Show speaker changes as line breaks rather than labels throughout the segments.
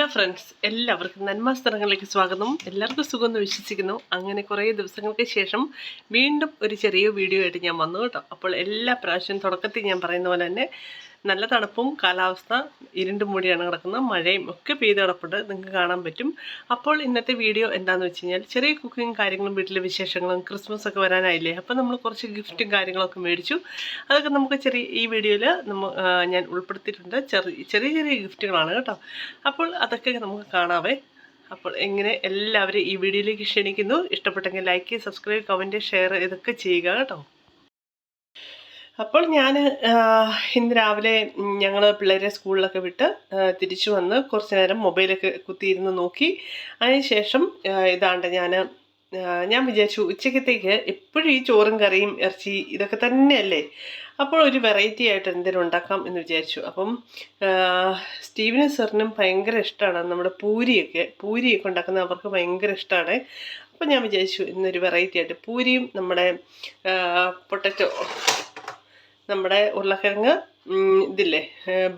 Hello friends എല്ലാവർക്കും നന്മാസ്തരങ്ങളിലേക്ക് സ്വാഗതം. എല്ലാവർക്കും സുഖമെന്ന് വിശ്വസിക്കുന്നു. അങ്ങനെ കുറേ ദിവസങ്ങൾക്ക് ശേഷം വീണ്ടും ഒരു ചെറിയ വീഡിയോ ആയിട്ട് ഞാൻ വന്നു കേട്ടോ. അപ്പോൾ എല്ലാ പ്രാവശ്യവും തുടക്കത്തിൽ ഞാൻ പറയുന്ന പോലെ തന്നെ നല്ല തണുപ്പും കാലാവസ്ഥ ഇരുണ്ട് മൂടിയാണ് കിടക്കുന്നത് മഴയും ഒക്കെ പെയ്ത് കിടപ്പുണ്ട്. നിങ്ങൾക്ക് കാണാൻ പറ്റും. അപ്പോൾ ഇന്നത്തെ വീഡിയോ എന്താണെന്ന് വെച്ച് കഴിഞ്ഞാൽ ചെറിയ കുക്കിങ് കാര്യങ്ങളും വീട്ടിലെ വിശേഷങ്ങളും ക്രിസ്മസ് ഒക്കെ വരാനായില്ലേ? അപ്പോൾ നമ്മൾ കുറച്ച് ഗിഫ്റ്റും കാര്യങ്ങളൊക്കെ മേടിച്ചു. അതൊക്കെ നമുക്ക് ചെറിയ ഈ വീഡിയോയിൽ നമ്മ ഞാൻ ഉൾപ്പെടുത്തിയിട്ടുണ്ട്. ചെറിയ ചെറിയ ചെറിയ ഗിഫ്റ്റുകളാണ് കേട്ടോ. അപ്പോൾ അതൊക്കെ നമുക്ക് കാണാവേ. അപ്പോൾ എങ്ങനെ എല്ലാവരും ഈ വീഡിയോയിലേക്ക് ക്ഷണിക്കുന്നു. ഇഷ്ടപ്പെട്ടെങ്കിൽ ലൈക്ക് സബ്സ്ക്രൈബ് കമന്റ് ഷെയർ ഇതൊക്കെ ചെയ്യുക കേട്ടോ. അപ്പോൾ ഞാൻ ഇന്ന് രാവിലെ ഞങ്ങൾ പിള്ളേരെ സ്കൂളിലൊക്കെ വിട്ട് തിരിച്ചു വന്ന് കുറച്ച് നേരം മൊബൈലൊക്കെ കുത്തിയിരുന്ന് നോക്കി. അതിനുശേഷം ശേഷം ഇതാണ്ട് ഞാൻ ഞാൻ വിചാരിച്ചു ഉച്ചക്കത്തേക്ക് എപ്പോഴും ഈ ചോറും കറിയും ഇറച്ചി ഇതൊക്കെ തന്നെയല്ലേ? അപ്പോൾ ഒരു വെറൈറ്റി ആയിട്ട് എന്തെങ്കിലും ഉണ്ടാക്കാം എന്ന് വിചാരിച്ചു. അപ്പം സ്റ്റീവനും സാറിനും ഭയങ്കര ഇഷ്ടമാണ് നമ്മുടെ പൂരിയൊക്കെ. പൂരിയൊക്കെ ഉണ്ടാക്കുന്നത് അവർക്ക് ഭയങ്കര ഇഷ്ടമാണ്. അപ്പം ഞാൻ വിചാരിച്ചു ഇന്നൊരു വെറൈറ്റി ആയിട്ട് പൂരിയും നമ്മുടെ പൊട്ടറ്റോ നമ്മുടെ ഉരുളക്കിഴങ്ങ് ഇതില്ലേ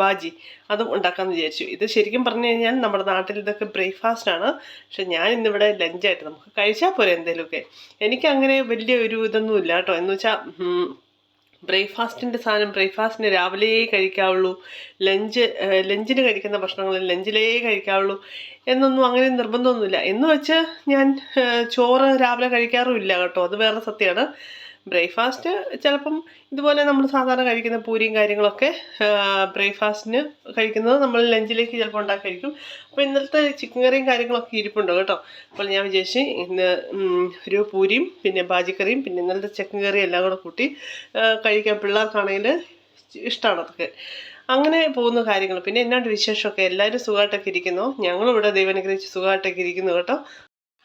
ബാജി. അതും ഉണ്ടാക്കാമെന്ന് വിചാരിച്ചു. ഇത് ശരിക്കും പറഞ്ഞു കഴിഞ്ഞാൽ നമ്മുടെ നാട്ടിൽ ഇതൊക്കെ ബ്രേക്ക്ഫാസ്റ്റ് ആണ്. പക്ഷെ ഞാൻ ഇന്നിവിടെ ലഞ്ചായിട്ട് നമുക്ക് കഴിച്ചാൽ പോരെ എന്തെങ്കിലുമൊക്കെ എനിക്ക് അങ്ങനെ വലിയ ഒരു ഇതൊന്നും ഇല്ല കേട്ടോ. എന്ന് വെച്ചാൽ ബ്രേക്ക്ഫാസ്റ്റിന്റെ സാധനം ബ്രേക്ക്ഫാസ്റ്റിന് രാവിലെ കഴിക്കാവുള്ളൂ. ലഞ്ച് ലഞ്ചിന് കഴിക്കുന്ന ഭക്ഷണങ്ങൾ ലഞ്ചിലേ കഴിക്കാവുള്ളൂ. എന്നൊന്നും അങ്ങനെ നിർബന്ധമൊന്നുമില്ല. എന്ന് വെച്ച് ഞാൻ ചോറ് രാവിലെ കഴിക്കാറുമില്ല കേട്ടോ. അത് വേറെ സത്യമാണ്. ബ്രേക്ക്ഫാസ്റ്റ് ചിലപ്പം ഇതുപോലെ നമ്മൾ സാധാരണ കഴിക്കുന്ന പൂരിയും കാര്യങ്ങളൊക്കെ ബ്രേക്ക്ഫാസ്റ്റിന് കഴിക്കുന്നത് നമ്മൾ ലഞ്ചിലേക്ക് ചിലപ്പോൾ ഉണ്ടാക്കി കഴിക്കും അപ്പോൾ ഇന്നലത്തെ ചിക്കൻ കറിയും കാര്യങ്ങളൊക്കെ ഇരിപ്പുണ്ട് കേട്ടോ. അപ്പോൾ ഞാൻ വിചാരിച്ച് ഇന്ന് ഒരു പൂരിയും പിന്നെ ബാജിക്കറിയും പിന്നെ ഇന്നലത്തെ ചിക്കൻ കറിയും എല്ലാം കൂടെ കൂട്ടി കഴിക്കാൻ പിള്ളേർക്കാണെങ്കിൽ ഇഷ്ടമാണ് അതൊക്കെ. അങ്ങനെ പോകുന്ന കാര്യങ്ങൾ. പിന്നെ എന്നാണ്ട് വിശേഷമൊക്കെ? എല്ലാവരും സുഖമായിട്ടൊക്കെ ഇരിക്കുന്നു? ഞങ്ങളിവിടെ ദൈവനുഗ്രഹിച്ച് സുഖമായിട്ടൊക്കെ ഇരിക്കുന്നു കേട്ടോ.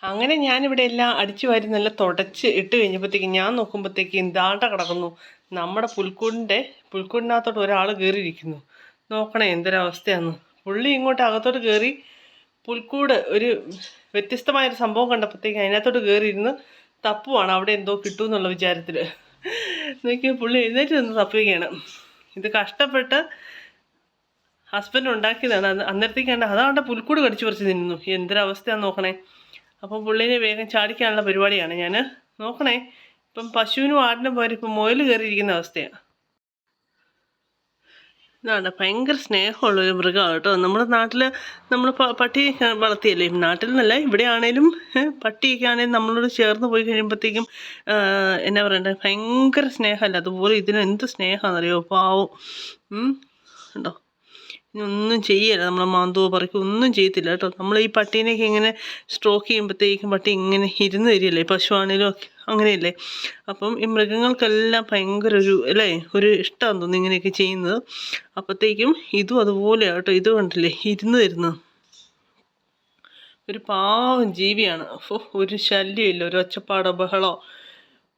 അങ്ങനെ ഞാനിവിടെ എല്ലാം അടിച്ചു വാരി നല്ല തുടച്ച് ഇട്ട് കഴിഞ്ഞപ്പോഴത്തേക്കും ഞാൻ നോക്കുമ്പോഴത്തേക്കും ഇതാണ്ട കിടക്കുന്നു. നമ്മുടെ പുൽക്കൂടിന്റെ പുൽക്കൂടിനകത്തോട്ട് ഒരാൾ കയറിയിരിക്കുന്നു. നോക്കണേ എന്തൊരവസ്ഥയാണ് പുള്ളി ഇങ്ങോട്ട് അകത്തോട്ട് കയറി പുൽക്കൂട് ഒരു വ്യത്യസ്തമായൊരു സംഭവം കണ്ടപ്പോഴത്തേക്കും അതിനകത്തോട്ട് കയറിയിരുന്ന് തപ്പുവാണ്. അവിടെ എന്തോ കിട്ടുമെന്നുള്ള വിചാരത്തിൽ നോക്കിയാൽ പുള്ളി എഴുന്നേറ്റ് നിന്ന് തപ്പുകയാണ്. ഇത് കഷ്ടപ്പെട്ട് ഹസ്ബൻഡ് ഉണ്ടാക്കിയതാണ്. അന്നേരത്തേക്കാണ്ട് അതാണ്ട് പുൽക്കൂട് കടിച്ചു പറിച്ച് നിന്നു എന്തൊരവസ്ഥയാണെന്ന് നോക്കണേ. അപ്പോൾ പുള്ളിനെ വേഗം ചാടിക്കാനുള്ള പരിപാടിയാണ് ഞാൻ നോക്കണേ. ഇപ്പം പശുവിനും ആടിനും പോലെ ഇപ്പം മുയൽ കയറിയിരിക്കുന്ന അവസ്ഥയാണ് ഇതാണ് ഭയങ്കര സ്നേഹമുള്ളൊരു മൃഗമാണ് കേട്ടോ. നമ്മുടെ നാട്ടിൽ നമ്മൾ പട്ടി വളർത്തിയല്ലേ? നാട്ടിൽ നിന്നല്ല ഇവിടെ ആണേലും പട്ടിയൊക്കെ ആണേലും നമ്മളോട് ചേർന്ന് പോയി കഴിയുമ്പോഴത്തേക്കും എന്നാ പറയണ്ടേ? ഭയങ്കര സ്നേഹമല്ല? അതുപോലെ ഇതിന് എന്ത് സ്നേഹമാണെന്നറിയോ? പാവം. ഉം. ഒന്നും ചെയ്യല്ല. നമ്മൾ മാന്തോ പറിക്കോ ഒന്നും ചെയ്യത്തില്ല കേട്ടോ. നമ്മൾ ഈ പട്ടീനെയൊക്കെ ഇങ്ങനെ സ്ട്രോക്ക് ചെയ്യുമ്പോഴത്തേക്കും പട്ടി ഇങ്ങനെ ഇരുന്ന് തരികയല്ലേ? പശുവാണേലും ഒക്കെ അങ്ങനെയല്ലേ? അപ്പം ഈ മൃഗങ്ങൾക്കെല്ലാം ഭയങ്കര ഒരു അല്ലേ? ഒരു ഇഷ്ടമാണ് തോന്നുന്നു ഇങ്ങനെയൊക്കെ ചെയ്യുന്നത്. അപ്പോഴത്തേക്കും ഇതും അതുപോലെ കേട്ടോ. ഇത് കണ്ടില്ലേ? ഇരുന്ന് തരുന്നത്. ഒരു പാവം ജീവിയാണ്. ഒരു ശല്യമില്ല. ഒരു ഒച്ചപ്പാടോ ബഹളോ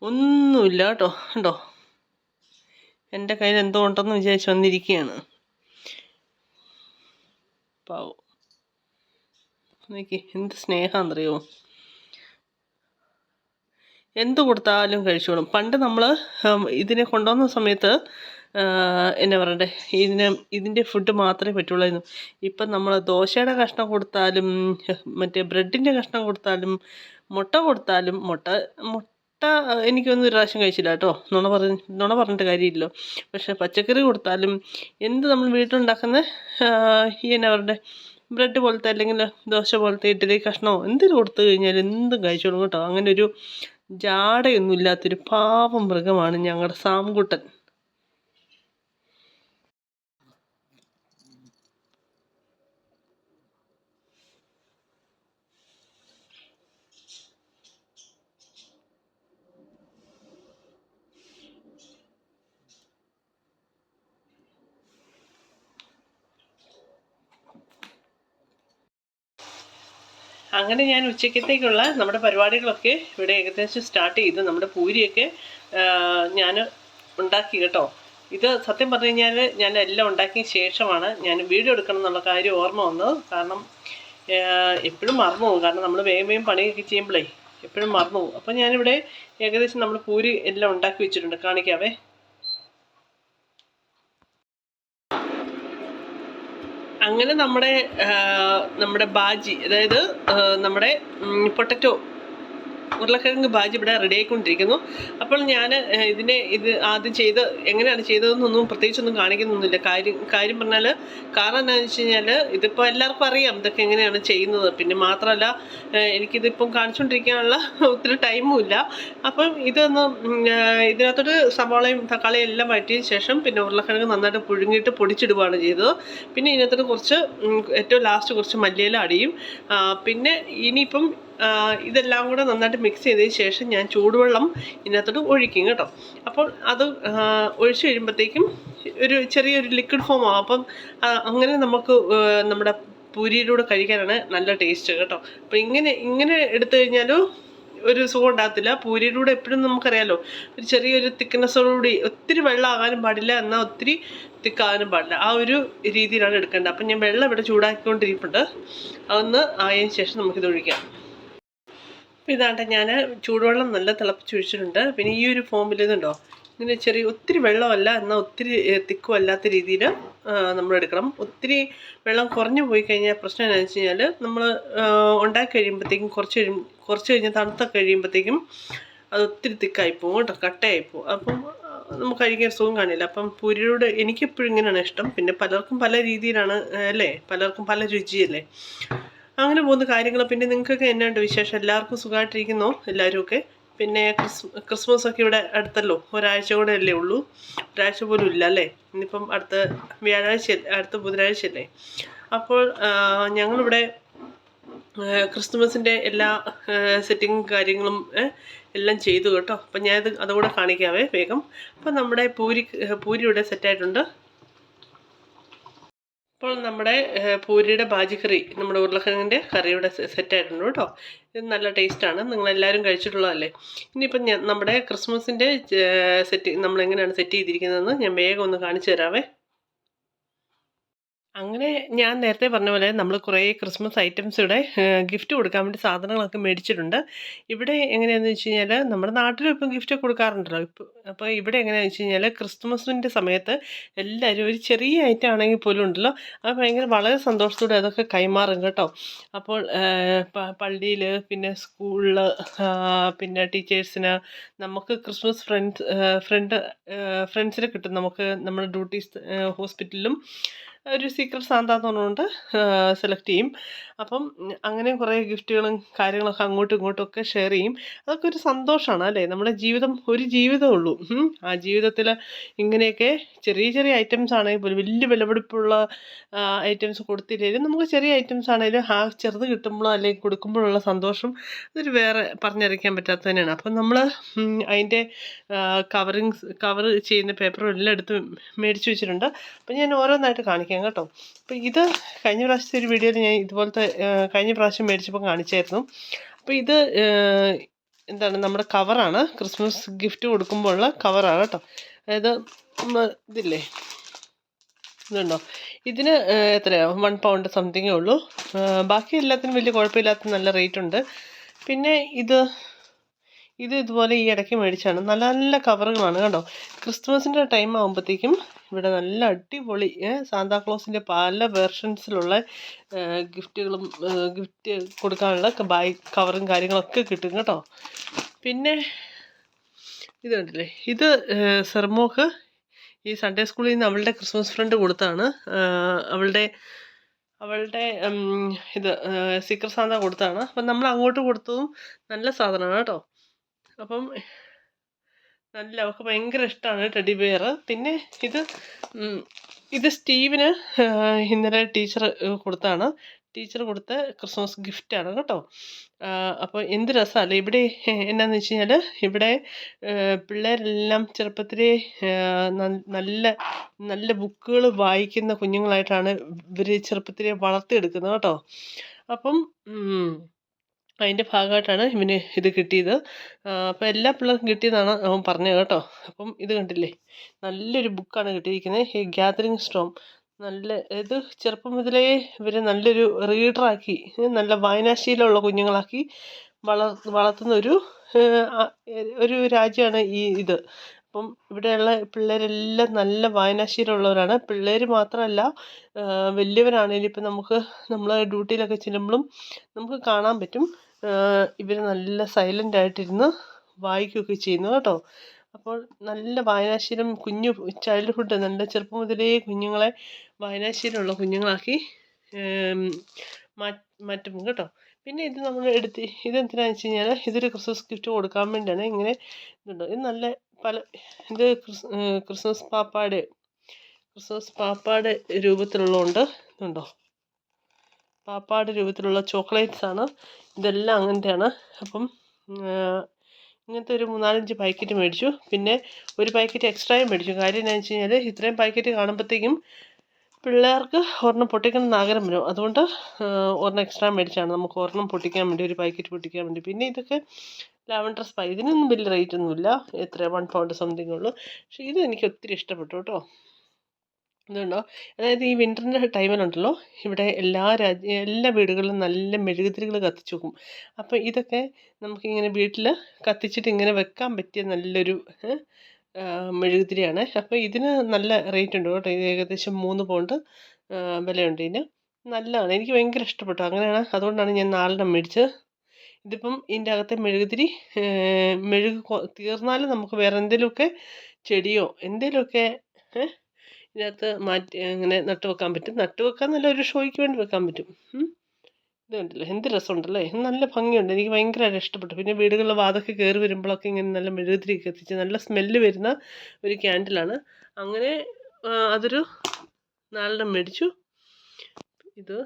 ഒന്നുമില്ല കേട്ടോ. ഉണ്ടോ എന്റെ കയ്യിൽ എന്തോ ഉണ്ടെന്ന് വിചാരിച്ച് വന്നിരിക്കുകയാണ്. പാവം എന്ത് എന്ത് സ്നേഹമാണെന്നറിയോ എന്ത് കൊടുത്താലും കഴിച്ചോളും. പണ്ട് നമ്മൾ ഇതിനെ കൊണ്ടുവന്ന സമയത്ത് എന്നെ പറയണ്ടേ ഇതിന് ഇതിന്റെ ഫുഡ് മാത്രമേ പറ്റുള്ളായിരുന്നു. ഇപ്പം നമ്മൾ ദോശയുടെ കഷ്ണം കൊടുത്താലും മറ്റേ ബ്രെഡിന്റെ കഷ്ണം കൊടുത്താലും മുട്ട കൊടുത്താലും മുട്ട മുട്ട എനിക്കൊന്നും ഒരു പ്രാവശ്യം കഴിച്ചില്ല കേട്ടോ. നുണ പറഞ്ഞ് നുണ പറഞ്ഞിട്ട് കാര്യമില്ലല്ലോ. പക്ഷേ പച്ചക്കറി കൊടുത്താലും എന്ത് നമ്മൾ വീട്ടിലുണ്ടാക്കുന്ന ഈ എന്നാ പറയണ്ടേ ബ്രെഡ് പോലത്തെ അല്ലെങ്കിൽ ദോശ പോലത്തെ ഇഡ്ഡലി കഷ്ണമോ എന്തെങ്കിലും കൊടുത്തു കഴിഞ്ഞാൽ എന്തും കഴിച്ചോളും കേട്ടോ. അങ്ങനെ ഒരു ജാടയൊന്നും ഇല്ലാത്തൊരു പാവം മൃഗമാണ് ഞങ്ങളുടെ സാംകുട്ടൻ. അങ്ങനെ ഞാൻ ഉച്ചയ്ക്കത്തേക്കുള്ള നമ്മുടെ പരിപാടികളൊക്കെ ഇവിടെ ഏകദേശം സ്റ്റാർട്ട് ചെയ്തു. നമ്മുടെ പൂരിയൊക്കെ ഞാൻ ഉണ്ടാക്കി കേട്ടോ. ഇത് സത്യം പറഞ്ഞു കഴിഞ്ഞാൽ ഞാൻ എല്ലാം ഉണ്ടാക്കിയ ശേഷമാണ് ഞാൻ വീഡിയോ എടുക്കണം എന്നുള്ള കാര്യം ഓർമ്മ വന്നത്. കാരണം എപ്പോഴും മറന്നു പോകും. കാരണം നമ്മൾ വേഗം വേഗം പണിയൊക്കെ ചെയ്യുമ്പോഴേ എപ്പോഴും മറന്നു പോകും. അപ്പോൾ ഞാനിവിടെ ഏകദേശം നമ്മൾ പൂരി എല്ലാം ഉണ്ടാക്കി വെച്ചിട്ടുണ്ട്. കാണിക്കാവേ. അങ്ങനെ നമ്മുടെ നമ്മുടെ ബാജി അതായത് നമ്മുടെ പൊട്ടറ്റോ ഉരുളക്കിഴങ്ങ് ഭാജി ഇവിടെ റെഡി ആയിക്കൊണ്ടിരിക്കുന്നു. അപ്പോൾ ഞാൻ ഇതിനെ ഇത് ആദ്യം ചെയ്ത് എങ്ങനെയാണ് ചെയ്തതെന്നൊന്നും പ്രത്യേകിച്ചൊന്നും കാണിക്കുന്നൊന്നുമില്ല. കാര്യം കാര്യം പറഞ്ഞാൽ കാരണം എന്താണെന്ന് വെച്ച് കഴിഞ്ഞാൽ ഇതിപ്പോൾ എല്ലാവർക്കും അറിയാം ഇതൊക്കെ എങ്ങനെയാണ് ചെയ്യുന്നത്. പിന്നെ മാത്രമല്ല എനിക്കിതിപ്പം കാണിച്ചുകൊണ്ടിരിക്കാനുള്ള ഒത്തിരി ടൈമും ഇല്ല. അപ്പം ഇതൊന്ന് ഇതിനകത്തോട്ട് സവാളയും തക്കാളിയും എല്ലാം വഴറ്റിയതിന് ശേഷം പിന്നെ ഉരുളക്കിഴങ്ങ് നന്നായിട്ട് പുഴുങ്ങിയിട്ട് പൊടിച്ചിടുകയാണ് ചെയ്തത്. പിന്നെ ഇതിനകത്തോട്ട് കുറച്ച് ഏറ്റവും ലാസ്റ്റ് കുറച്ച് മല്ലിയില അടിയും. പിന്നെ ഇനിയിപ്പം ഇതെല്ലാം കൂടെ നന്നായിട്ട് മിക്സ് ചെയ്തതിന് ശേഷം ഞാൻ ചൂടുവെള്ളം ഇതിനകത്തോട്ട് ഒഴിക്കും കേട്ടോ. അപ്പോൾ അത് ഒഴിച്ചു കഴിയുമ്പോഴത്തേക്കും ഒരു ചെറിയൊരു ലിക്വിഡ് ഫോം ആവും. അപ്പം അങ്ങനെ നമുക്ക് നമ്മുടെ പൂരിയിലൂടെ കഴിക്കാനാണ് നല്ല ടേസ്റ്റ് കേട്ടോ. അപ്പോൾ ഇങ്ങനെ ഇങ്ങനെ എടുത്തു കഴിഞ്ഞാലും ഒരു സുഖം ഉണ്ടാകത്തില്ല. പൂരിയിലൂടെ എപ്പോഴും നമുക്കറിയാലോ ഒരു ചെറിയൊരു തിക്നെസ്സോടുകൂടി ഒത്തിരി വെള്ളം ആകാനും പാടില്ല. എന്നാൽ ഒത്തിരി തിക്കാകാനും പാടില്ല. ആ ഒരു രീതിയിലാണ് എടുക്കേണ്ടത്. അപ്പം ഞാൻ വെള്ളം ഇവിടെ ചൂടാക്കിക്കൊണ്ടിരിക്കുന്നുണ്ട് അതൊന്ന് ആയതിനു ശേഷം നമുക്കിത് ഒഴിക്കാം. അപ്പോൾ ഇതാണ്ട് ഞാൻ ചൂടുവെള്ളം നല്ല തിളപ്പിച്ച് ഒഴിച്ചിട്ടുണ്ട്. പിന്നെ ഈ ഒരു ഫോമിൽ ഇതുണ്ടോ? ഇങ്ങനെ ചെറിയ ഒത്തിരി വെള്ളമല്ല എന്നാൽ ഒത്തിരി തിക്കും അല്ലാത്ത രീതിയിൽ നമ്മൾ എടുക്കണം. ഒത്തിരി വെള്ളം കുറഞ്ഞു പോയി കഴിഞ്ഞാൽ പ്രശ്നം എന്താണെന്ന് വെച്ച് കഴിഞ്ഞാൽ നമ്മൾ ഉണ്ടാക്കി കഴിയുമ്പോഴത്തേക്കും കുറച്ച് കുറച്ച് കഴിഞ്ഞ് തണുത്ത കഴിയുമ്പോഴത്തേക്കും അത് ഒത്തിരി തിക്കായി പോകും കേട്ടോ കട്ടയായി പോകും. അപ്പം നമുക്ക് കഴിക്കാൻ സുഖം കാണില്ല. അപ്പം പൂരിയോട് എനിക്കെപ്പോഴും ഇങ്ങനെയാണ് ഇഷ്ടം. പിന്നെ പലർക്കും പല രീതിയിലാണ് അല്ലേ? പലർക്കും പല രുചിയല്ലേ? അങ്ങനെ പോകുന്ന കാര്യങ്ങൾ. പിന്നെ നിങ്ങൾക്കൊക്കെ എന്നാണ്ട് വിശേഷം? എല്ലാവർക്കും സുഖമായിട്ടിരിക്കുന്നു? എല്ലാവരും ഒക്കെ പിന്നെ ക്രിസ്മസ് ഒക്കെ ഇവിടെ അടുത്തല്ലോ? ഒരാഴ്ച കൂടെ അല്ലേ ഉള്ളൂ? ഒരാഴ്ച പോലും ഇല്ല അല്ലേ? ഇന്നിപ്പം അടുത്ത വ്യാഴാഴ്ച അടുത്ത ബുധനാഴ്ച അല്ലേ? അപ്പോൾ ഞങ്ങളിവിടെ ക്രിസ്മസിന്റെ എല്ലാ സെറ്റിങ്ങും കാര്യങ്ങളും എല്ലാം ചെയ്തു കേട്ടോ. അപ്പം ഞാനത് അതുകൂടെ കാണിക്കാവേ വേഗം. അപ്പം നമ്മുടെ പൂരി പൂരി ഇവിടെ സെറ്റായിട്ടുണ്ട്. ഇപ്പോൾ നമ്മുടെ പൂരിയുടെ ബാജിക്കറി നമ്മുടെ ഉരുളക്കിഴങ്ങിന്റെ കറിയുടെ സെറ്റായിട്ടുണ്ട് കേട്ടോ. ഇത് നല്ല ടേസ്റ്റാണ് നിങ്ങളെല്ലാവരും കഴിച്ചിട്ടുള്ളതല്ലേ? ഇനിയിപ്പം ഞാൻ നമ്മുടെ ക്രിസ്മസിന്റെ സെറ്റ് നമ്മളെങ്ങനെയാണ് സെറ്റ് ചെയ്തിരിക്കുന്നതെന്ന് ഞാൻ വേഗം ഒന്ന് കാണിച്ചു തരാവേ. അങ്ങനെ ഞാൻ നേരത്തെ പറഞ്ഞ പോലെ നമ്മൾ കുറേ ക്രിസ്മസ് ഐറ്റംസ് ഇവിടെ ഗിഫ്റ്റ് കൊടുക്കാൻ വേണ്ടി സാധനങ്ങളൊക്കെ മേടിച്ചിട്ടുണ്ട്. ഇവിടെ എങ്ങനെയാണെന്ന് വെച്ച് കഴിഞ്ഞാൽ നമ്മുടെ നാട്ടിലും ഇപ്പം ഗിഫ്റ്റ് കൊടുക്കാറുണ്ടല്ലോ. ഇപ്പം അപ്പോൾ ഇവിടെ എങ്ങനെയാണെന്ന് വെച്ച് കഴിഞ്ഞാൽ ക്രിസ്മസിന്റെ സമയത്ത് എല്ലാവരും ഒരു ചെറിയ ഐറ്റം ആണെങ്കിൽ പോലും ഉണ്ടല്ലോ. അത് ഭയങ്കര വളരെ സന്തോഷത്തോടെ അതൊക്കെ കൈമാറും കേട്ടോ. അപ്പോൾ പള്ളിയിൽ പിന്നെ സ്കൂളിൽ പിന്നെ ടീച്ചേഴ്സിന് നമുക്ക് ക്രിസ്മസ് ഫ്രണ്ട്സ് ഫ്രണ്ട് ഫ്രണ്ട്സിനെ കിട്ടും. നമുക്ക് നമ്മുടെ ഡ്യൂട്ടീസ് ഹോസ്പിറ്റലിലും. ഒരു സീക്രട്ട് സാന്ത പറഞ്ഞുകൊണ്ട് സെലക്ട് ചെയ്യും. അപ്പം അങ്ങനെ കുറേ ഗിഫ്റ്റുകളും കാര്യങ്ങളൊക്കെ അങ്ങോട്ടും ഇങ്ങോട്ടും ഒക്കെ ഷെയർ ചെയ്യും. അതൊക്കെ ഒരു സന്തോഷമാണ് അല്ലേ? നമ്മുടെ ജീവിതം ഒരു ജീവിതമേ ഉള്ളൂ. ആ ജീവിതത്തിൽ ഇങ്ങനെയൊക്കെ ചെറിയ ചെറിയ ഐറ്റംസ് ആണെങ്കിൽ പോലും വലിയ വിലപിടിപ്പുള്ള ഐറ്റംസ് കൊടുത്തില്ലെങ്കിലും നമുക്ക് ചെറിയ ഐറ്റംസ് ആണെങ്കിലും ആ ചെറുത് കിട്ടുമ്പോഴോ അല്ലെങ്കിൽ കൊടുക്കുമ്പോഴുള്ള സന്തോഷം അതൊരു വേറെ പറഞ്ഞറിയിക്കാൻ പറ്റാത്ത തന്നെയാണ്. അപ്പം നമ്മൾ അതിന്റെ കവറിങ്സ് കവർ ചെയ്യുന്ന പേപ്പറും എല്ലാം എടുത്ത് മേടിച്ച് വെച്ചിട്ടുണ്ട്. അപ്പം ഞാൻ ഓരോന്നായിട്ട് കാണിക്കാം. കേട്ടോ. അപ്പോൾ ഇത് കഴിഞ്ഞ പ്രാവശ്യത്തെ ഒരു വീഡിയോയിൽ ഞാൻ ഇതുപോലത്തെ കഴിഞ്ഞ പ്രാവശ്യം മേടിച്ചപ്പോൾ കാണിച്ചായിരുന്നു. അപ്പോൾ ഇത് എന്താണ് നമ്മുടെ കവറാണ് ക്രിസ്മസ് ഗിഫ്റ്റ് കൊടുക്കുമ്പോഴുള്ള കവറാണ് കേട്ടോ. അതായത് ഇതില്ലേ? ഇതുണ്ടോ? ഇതിന് ആ, എത്രയാണ് വൺ പൗണ്ട് സംതിങ്ങേ ഉള്ളൂ. ബാക്കി എല്ലാത്തിനും വലിയ കുഴപ്പമില്ലാത്ത നല്ല റേറ്റ് ഉണ്ട്. പിന്നെ ഇത് ഇത് ഇതുപോലെ ഈ ഇടയ്ക്ക് മേടിച്ചാണ്. നല്ല നല്ല കവറുകളാണ് കേട്ടോ ക്രിസ്മസിന്റെ ടൈം ആകുമ്പോഴത്തേക്കും ഇവിടെ നല്ല അടിപൊളി സാന്താക്ലോസിന്റെ പല വേർഷൻസിലുള്ള ഗിഫ്റ്റുകളും ഗിഫ്റ്റ് കൊടുക്കാനുള്ള ബായ് കവറും കാര്യങ്ങളൊക്കെ കിട്ടും കേട്ടോ. പിന്നെ ഇത് കണ്ടില്ലേ? ഇത് സെർമോക്ക് ഈ സൺഡേ സ്കൂളിൽ നിന്ന് അവളുടെ ക്രിസ്മസ് ഫ്രണ്ട് കൊടുത്താണ്. അവളുടെ അവളുടെ ഇത് സീക്രസാന്ത സാന്ത കൊടുത്താണ്. അപ്പം നമ്മൾ അങ്ങോട്ട് കൊടുത്തതും നല്ല സാധനമാണ് കേട്ടോ. അപ്പം നല്ല അവൾക്ക് ഭയങ്കര ഇഷ്ടമാണ് ടെഡി ബിയർ പിന്നെ ഇത് ഇത് സ്റ്റീവിന് ഇന്നലെ ടീച്ചർ കൊടുത്താണ്. ടീച്ചർ കൊടുത്ത ക്രിസ്മസ് ഗിഫ്റ്റാണ് കേട്ടോ. അപ്പോൾ എന്ത് രസമല്ലേ ഇവിടെ എന്നാന്ന് വെച്ച് കഴിഞ്ഞാൽ ഇവിടെ പിള്ളേരെല്ലാം ചെറുപ്പത്തിലേ നല്ല നല്ല ബുക്കുകൾ വായിക്കുന്ന കുഞ്ഞുങ്ങളായിട്ടാണ് ഇവർ ചെറുപ്പത്തിലേ വളർത്തിയെടുക്കുന്നത് കേട്ടോ. അപ്പം ഉം, അതിന്റെ ഭാഗമായിട്ടാണ് ഇവന് ഇത് കിട്ടിയത്. അപ്പം എല്ലാ പിള്ളേർക്കും കിട്ടിയതാണ് അവൻ പറഞ്ഞത് കേട്ടോ. അപ്പം ഇത് കണ്ടില്ലേ? നല്ലൊരു ബുക്കാണ് കിട്ടിയിരിക്കുന്നത്. ഈ ഗ്യാതറിങ് സ്റ്റോം നല്ല ഇത് ചെറുപ്പം മുതലേ ഇവരെ നല്ലൊരു റീഡറാക്കി നല്ല വായനാശീലമുള്ള കുഞ്ഞുങ്ങളാക്കി വളർ വളർത്തുന്ന ഒരു ഒരു രാജ്യമാണ് ഈ ഇത്. അപ്പം ഇവിടെയുള്ള പിള്ളേരെല്ലാം നല്ല വായനാശീലമുള്ളവരാണ്. പിള്ളേർ മാത്രമല്ല വലിയവരാണെങ്കിലും ഇപ്പം നമുക്ക് നമ്മൾ ഡ്യൂട്ടിയിലൊക്കെ ചെല്ലുമ്പോഴും നമുക്ക് കാണാൻ പറ്റും. ഇവർ നല്ല സൈലന്റ് ആയിട്ടിരുന്ന് വായിക്കുകയൊക്കെ ചെയ്യുന്നു കേട്ടോ. അപ്പോൾ നല്ല വായനാശീലം കുഞ്ഞു ചൈൽഡ്ഹുഡ് നല്ല ചെറുപ്പം മുതലേ കുഞ്ഞുങ്ങളെ വായനാശീലമുള്ള കുഞ്ഞുങ്ങളാക്കി മാറ്റും കേട്ടോ. പിന്നെ ഇത് നമ്മൾ എടുത്ത് ഇതെന്തിനാണെന്ന് വെച്ച് കഴിഞ്ഞാൽ ഇതൊരു ക്രിസ്മസ് ഗിഫ്റ്റ് കൊടുക്കാൻ വേണ്ടിയാണ് ഇങ്ങനെ ഇതുണ്ട്. ഇത് നല്ല പല ഇത് ക്രിസ്മസ് പാപ്പാടെ ക്രിസ്മസ് പാപ്പാടെ രൂപത്തിലുള്ളതുണ്ട് ഇതുണ്ടോ? പാപ്പാടെ രൂപത്തിലുള്ള ചോക്ലേറ്റ്സ് ആണ്. ഇതെല്ലാം അങ്ങനത്തെയാണ്. അപ്പം ഇങ്ങനത്തെ ഒരു മൂന്നാലഞ്ച് പാക്കറ്റ് മേടിച്ചു. പിന്നെ ഒരു പാക്കറ്റ് എക്സ്ട്രായും മേടിച്ചു. കാര്യം എന്താണെന്ന് വെച്ച് കഴിഞ്ഞാൽ ഇത്രയും പാക്കറ്റ് കാണുമ്പോഴത്തേക്കും പിള്ളേർക്ക് ഒരെണ്ണം പൊട്ടിക്കണം എന്ന് ആഗ്രഹം വരും. അതുകൊണ്ട് ഒരെണ്ണം എക്സ്ട്രാ മേടിച്ചാണ്. നമുക്ക് ഒരെണ്ണം പൊട്ടിക്കാൻ വേണ്ടി ഒരു പാക്കറ്റ് പൊട്ടിക്കാൻ വേണ്ടി. പിന്നെ ഇതൊക്കെ ലാവൻഡർ സ്പൈ ഇതിനൊന്നും വലിയ റേറ്റ് ഒന്നുമില്ല. എത്ര വൺ പൗണ്ട് സംതിങ് ഉള്ളൂ. പക്ഷേ ഇത് എനിക്ക് ഒത്തിരി ഇഷ്ടപ്പെട്ടു കേട്ടോ. ഇതുണ്ടോ? അതായത് ഈ വിന്ററിന്റെ ടൈമിലുണ്ടല്ലോ ഇവിടെ എല്ലാ രാജ്യ എല്ലാ വീടുകളിലും നല്ല മെഴുകുതിരികൾ കത്തിച്ചു വെക്കും. അപ്പോൾ ഇതൊക്കെ നമുക്കിങ്ങനെ വീട്ടിൽ കത്തിച്ചിട്ട് ഇങ്ങനെ വെക്കാൻ പറ്റിയ നല്ലൊരു മെഴുകുതിരിയാണ്. അപ്പോൾ ഇതിന് നല്ല റേറ്റ് ഉണ്ട് കേട്ടോ. ഏകദേശം മൂന്ന് പൗണ്ട് വിലയുണ്ട് ഇതിന്. നല്ലതാണ്. എനിക്ക് ഭയങ്കര ഇഷ്ടപ്പെട്ടു. അങ്ങനെയാണ്. അതുകൊണ്ടാണ് ഞാൻ നാലെണ്ണം മേടിച്ചത്. ഇതിപ്പം ഇതിന്റെ അകത്തെ മെഴുകുതിരി മെഴുക് തീർന്നാലും നമുക്ക് വേറെ എന്തെങ്കിലുമൊക്കെ ചെടിയോ എന്തെങ്കിലുമൊക്കെ ഇതിനകത്ത് മാറ്റി ഇങ്ങനെ നട്ടു വെക്കാൻ പറ്റും. നട്ടു വെക്കാൻ ഒരു ഷോയ്ക്ക് വേണ്ടി വെക്കാൻ പറ്റും. ഇത് കണ്ടില്ലേ എന്ത് രസമുണ്ടല്ലേ? നല്ല ഭംഗിയുണ്ട്. എനിക്ക് ഭയങ്കരമായിട്ട് ഇഷ്ടപ്പെട്ടു. പിന്നെ വീടുകളിലെ വാതൊക്കെ കയറി വരുമ്പോഴൊക്കെ ഇങ്ങനെ നല്ല മെഴുകുതിരി കത്തിച്ച് നല്ല സ്മെല്ല് വരുന്ന ഒരു ക്യാൻഡിലാണ് അങ്ങനെ അതൊരു നാലെണ്ണം മേടിച്ചു. ഇത്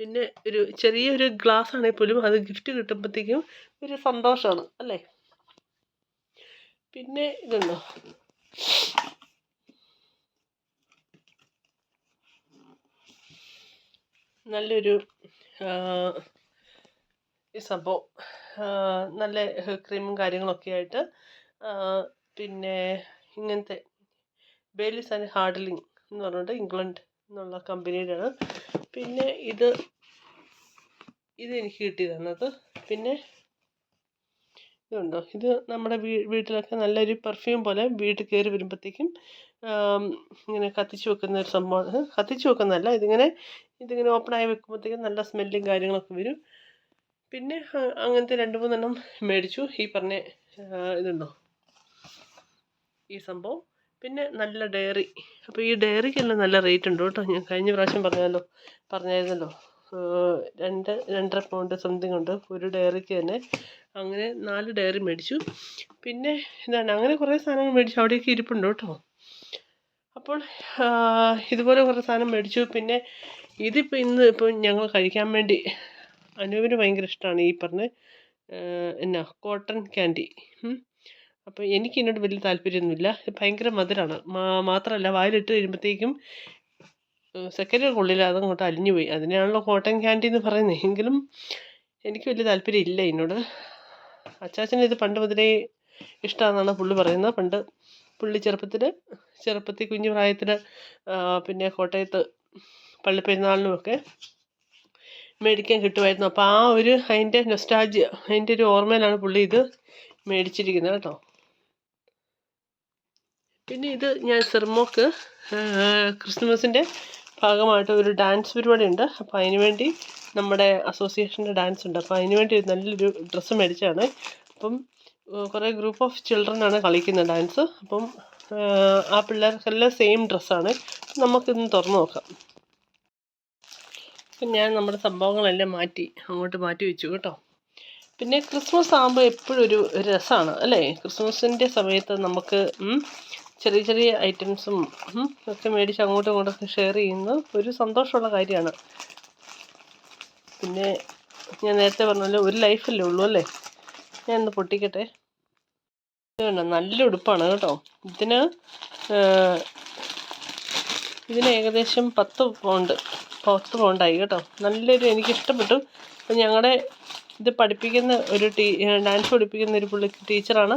പിന്നെ ഒരു ചെറിയൊരു ഗ്ലാസ് ആണെങ്കിൽ പോലും അത് ഗിഫ്റ്റ് കിട്ടുമ്പോഴത്തേക്കും ഒരു സന്തോഷമാണ്. അല്ലേ? പിന്നെ ഇതുണ്ടോ? നല്ലൊരു ഈ സംഭവം നല്ല ക്രീമും കാര്യങ്ങളൊക്കെ ആയിട്ട് പിന്നെ ഇങ്ങനത്തെ ബേലിസ് ആൻഡ് ഹാർഡലിംഗ് എന്ന് പറഞ്ഞിട്ട് ഇംഗ്ലണ്ട് എന്നുള്ള കമ്പനിയുടെയാണ്. പിന്നെ ഇത് ഇത് എനിക്ക് കിട്ടിയതാണ് പിന്നെ ഇതുണ്ടോ? ഇത് നമ്മുടെ വീട്ടിലൊക്കെ നല്ലൊരു പെർഫ്യൂം പോലെ വീട്ടിൽ കയറി വരുമ്പോഴത്തേക്കും ഇങ്ങനെ കത്തിച്ച് വെക്കുന്ന ഒരു സംഭവമാണ് കത്തിച്ച് വെക്കുന്നതല്ല ഇതിങ്ങനെ ഇതിങ്ങനെ ഓപ്പണായി വെക്കുമ്പോഴത്തേക്കും നല്ല സ്മെല്ലും കാര്യങ്ങളൊക്കെ വരും. പിന്നെ അങ്ങനത്തെ രണ്ട് മൂന്നെണ്ണം മേടിച്ചു. ഈ പറഞ്ഞ ഇതുണ്ടോ? ഈ സംഭവം. പിന്നെ നല്ല ഡയറി അപ്പോൾ ഈ ഡയറിക്കെല്ലാം നല്ല റേറ്റ് ഉണ്ട് കേട്ടോ. ഞാൻ കഴിഞ്ഞ പ്രാവശ്യം പറഞ്ഞാലോ പറഞ്ഞായിരുന്നല്ലോ. രണ്ട് രണ്ടര പൗണ്ട് സംതിങ് ഉണ്ട് ഒരു ഡയറിക്ക് തന്നെ. അങ്ങനെ നാല് ഡയറി മേടിച്ചു. പിന്നെ എന്താണ് അങ്ങനെ കുറേ സാധനങ്ങൾ മേടിച്ചു. അവിടെയൊക്കെ ഇരിപ്പുണ്ട് കേട്ടോ. അപ്പോൾ ഇതുപോലെ കുറേ സാധനം മേടിച്ചു. പിന്നെ ഇതിപ്പോൾ ഇന്ന് ഇപ്പോൾ ഞങ്ങൾ കഴിക്കാൻ വേണ്ടി അനുവിന് ഭയങ്കര ഇഷ്ടമാണ് ഈ പറഞ്ഞ എന്നാ കോട്ടൺ ക്യാൻഡി. അപ്പോൾ എനിക്ക് ഇതിനോട് വലിയ താല്പര്യമൊന്നുമില്ല. ഭയങ്കര മധുരമാണ് മാത്രമല്ല വായിലിട്ട് കഴിയുമ്പോഴത്തേക്കും സെക്കൻഡ് കൊള്ളില്ല അതങ്ങോട്ട് അലിഞ്ഞു പോയി. അതിനാണല്ലോ കോട്ടൺ ക്യാൻഡി എന്ന് പറയുന്നത് എങ്കിലും എനിക്ക് വലിയ താല്പര്യം ഇല്ല ഇതിനോട്. അച്ചാച്ചന് ഇത് പണ്ട് മുതലേ ഇഷ്ടമാണെന്നാണ് പുള്ളി പറയുന്നത്. പണ്ട് പുള്ളി ചെറുപ്പത്തിൽ ചെറുപ്പത്തിൽ കുഞ്ഞു പ്രായത്തിൽ പിന്നെ കോട്ടയത്ത് പള്ളിപ്പെരുന്നാളിനുമൊക്കെ മേടിക്കാൻ കിട്ടുമായിരുന്നു. അപ്പോൾ ആ ഒരു അതിന്റെ നൊസ്റ്റാജ് അതിന്റെ ഒരു ഓർമ്മയിലാണ് പുള്ളി ഇത് മേടിച്ചിരിക്കുന്നത് കേട്ടോ. പിന്നെ ഇത് ഞാൻ സെർമോക്ക് ക്രിസ്മസിന്റെ ഭാഗമായിട്ട് ഒരു ഡാൻസ് പരിപാടി ഉണ്ട് അപ്പോൾ അതിന് വേണ്ടി നമ്മുടെ അസോസിയേഷന്റെ ഡാൻസ് ഉണ്ട്. അപ്പോൾ അതിന് വേണ്ടി നല്ലൊരു ഡ്രസ്സ് മേടിച്ചാണ് അപ്പം കുറേ ഗ്രൂപ്പ് ഓഫ് ചിൽഡ്രൻ ആണ് കളിക്കുന്നത് ഡാൻസ് അപ്പം ആ പിള്ളേർക്കെല്ലാം സെയിം ഡ്രസ്സാണ് നമുക്കിന്ന് തുറന്നു നോക്കാം. അപ്പം ഞാൻ നമ്മുടെ സംഭവങ്ങളെല്ലാം മാറ്റി അങ്ങോട്ട് മാറ്റി വെച്ചു കേട്ടോ. പിന്നെ ക്രിസ്മസ് ആകുമ്പോൾ എപ്പോഴും ഒരു രസമാണ് അല്ലേ? ക്രിസ്മസിന്റെ സമയത്ത് നമുക്ക് ചെറിയ ചെറിയ ഐറ്റംസും ഒക്കെ മേടിച്ച് അങ്ങോട്ടും ഇങ്ങോട്ടൊക്കെ ഷെയർ ചെയ്യുന്നത് ഒരു സന്തോഷമുള്ള കാര്യമാണ്. പിന്നെ ഞാൻ നേരത്തെ പറഞ്ഞല്ലോ ഒരു ലൈഫല്ലേ ഉള്ളൂ അല്ലേ? ഞാൻ പൊട്ടിക്കട്ടെ. ഇത് നല്ല ഉടുപ്പാണ് കേട്ടോ. ഇതിന് ഇതിന് ഏകദേശം പത്ത് പൗണ്ട് പത്ത് പൗണ്ടായി കേട്ടോ. നല്ലൊരു എനിക്ക് ഇഷ്ടപ്പെട്ടു. അപ്പം ഞങ്ങളുടെ ഇത് പഠിപ്പിക്കുന്ന ഒരു ടീ ഡാൻസ് പഠിപ്പിക്കുന്ന ഒരു പുള്ളി ടീച്ചറാണ്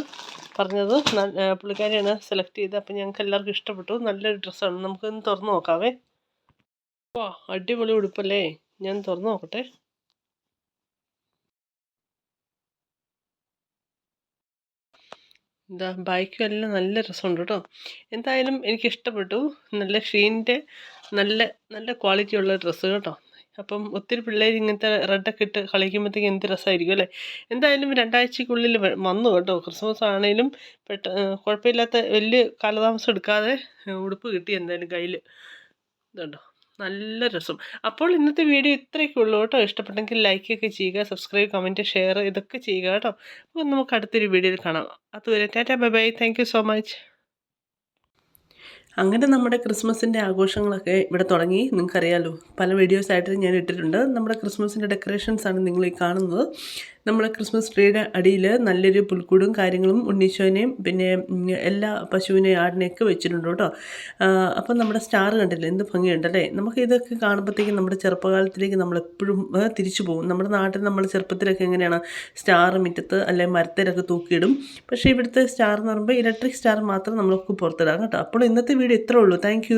പറഞ്ഞത്. പുള്ളിക്കാരിയാണ് സെലക്ട് ചെയ്തത്. അപ്പം ഞങ്ങൾക്ക് എല്ലാവർക്കും ഇഷ്ടപ്പെട്ടു. നല്ലൊരു ഡ്രസ്സാണ്. നമുക്കൊന്ന് തുറന്ന് നോക്കാവേ. വാ അടിപൊളി ഉടുപ്പല്ലേ? ഞാൻ തുറന്ന് നോക്കട്ടെ. എന്താ ബൈക്കും എല്ലാം നല്ല രസമുണ്ട് കേട്ടോ. എന്തായാലും എനിക്ക് ഇഷ്ടപ്പെട്ടു നല്ല ഷീന്റെ നല്ല നല്ല ക്വാളിറ്റി ഉള്ള ഡ്രസ്സ് കേട്ടോ. അപ്പം ഒത്തിരി പിള്ളേർ ഇങ്ങനത്തെ റെഡൊക്കെ ഇട്ട് കളിക്കുമ്പോഴത്തേക്ക് എന്ത് രസമായിരിക്കും അല്ലേ? എന്തായാലും രണ്ടാഴ്ചക്കുള്ളിൽ വന്നു കേട്ടോ. ക്രിസ്മസ് ആണെങ്കിലും പെട്ട കുഴപ്പമില്ലാത്ത വലിയ കാലതാമസം എടുക്കാതെ ഉടുപ്പ് കിട്ടി എന്തായാലും കയ്യിൽ ഇതുണ്ടോ? നല്ല രസം. അപ്പോൾ ഇന്നത്തെ വീഡിയോ ഇത്രയൊക്കെ ഉള്ളൂ കേട്ടോ. ഇഷ്ടപ്പെട്ടെങ്കിൽ ലൈക്കൊക്കെ ചെയ്യുക സബ്സ്ക്രൈബ് കമന്റ് ഷെയർ ഇതൊക്കെ ചെയ്യുക കേട്ടോ. അപ്പോൾ നമുക്ക് അടുത്തൊരു വീഡിയോയിൽ കാണാം. അതുവരെ tata bye bye. Thank so much അങ്ങനെ നമ്മുടെ ക്രിസ്മസിന്റെ ആഘോഷങ്ങളൊക്കെ ഇവിടെ തുടങ്ങി. നിങ്ങൾക്കറിയാലോ പല വീഡിയോസായിട്ട് ഞാൻ ഇട്ടിട്ടുണ്ട്. നമ്മുടെ ക്രിസ്മസിന്റെ ഡെക്കറേഷൻസാണ് നിങ്ങൾ ഈ കാണുന്നത്. നമ്മൾ ക്രിസ്മസ് ട്രീയുടെ അടിയിൽ നല്ലൊരു പുൽക്കൂടും കാര്യങ്ങളും ഉണ്ണീശോനെയും പിന്നെ എല്ലാ പശുവിനെയും ആടിനെയൊക്കെ വെച്ചിട്ടുണ്ട് കേട്ടോ. അപ്പം നമ്മുടെ സ്റ്റാർ കണ്ടില്ലേ? എന്ത് ഭംഗിയുണ്ടല്ലേ നമുക്ക് ഇതൊക്കെ കാണുമ്പോഴത്തേക്കും നമ്മുടെ ചെറുപ്പകാലത്തിലേക്ക് നമ്മളെപ്പോഴും തിരിച്ചു പോകും. നമ്മുടെ നാട്ടിൽ നമ്മൾ ചെറുപ്പത്തിലൊക്കെ എങ്ങനെയാണ്? സ്റ്റാർ മുറ്റത്ത് അല്ലെങ്കിൽ മരത്തിലൊക്കെ തൂക്കിയിടും. പക്ഷേ ഇവിടുത്തെ സ്റ്റാർ എന്ന് പറയുമ്പോൾ ഇലക്ട്രിക് സ്റ്റാർ മാത്രം നമ്മൾക്ക് പുറത്തിടാം കേട്ടോ. അപ്പോൾ ഇന്നത്തെ വീഡിയോ ഇത്രേ ഉള്ളൂ. താങ്ക്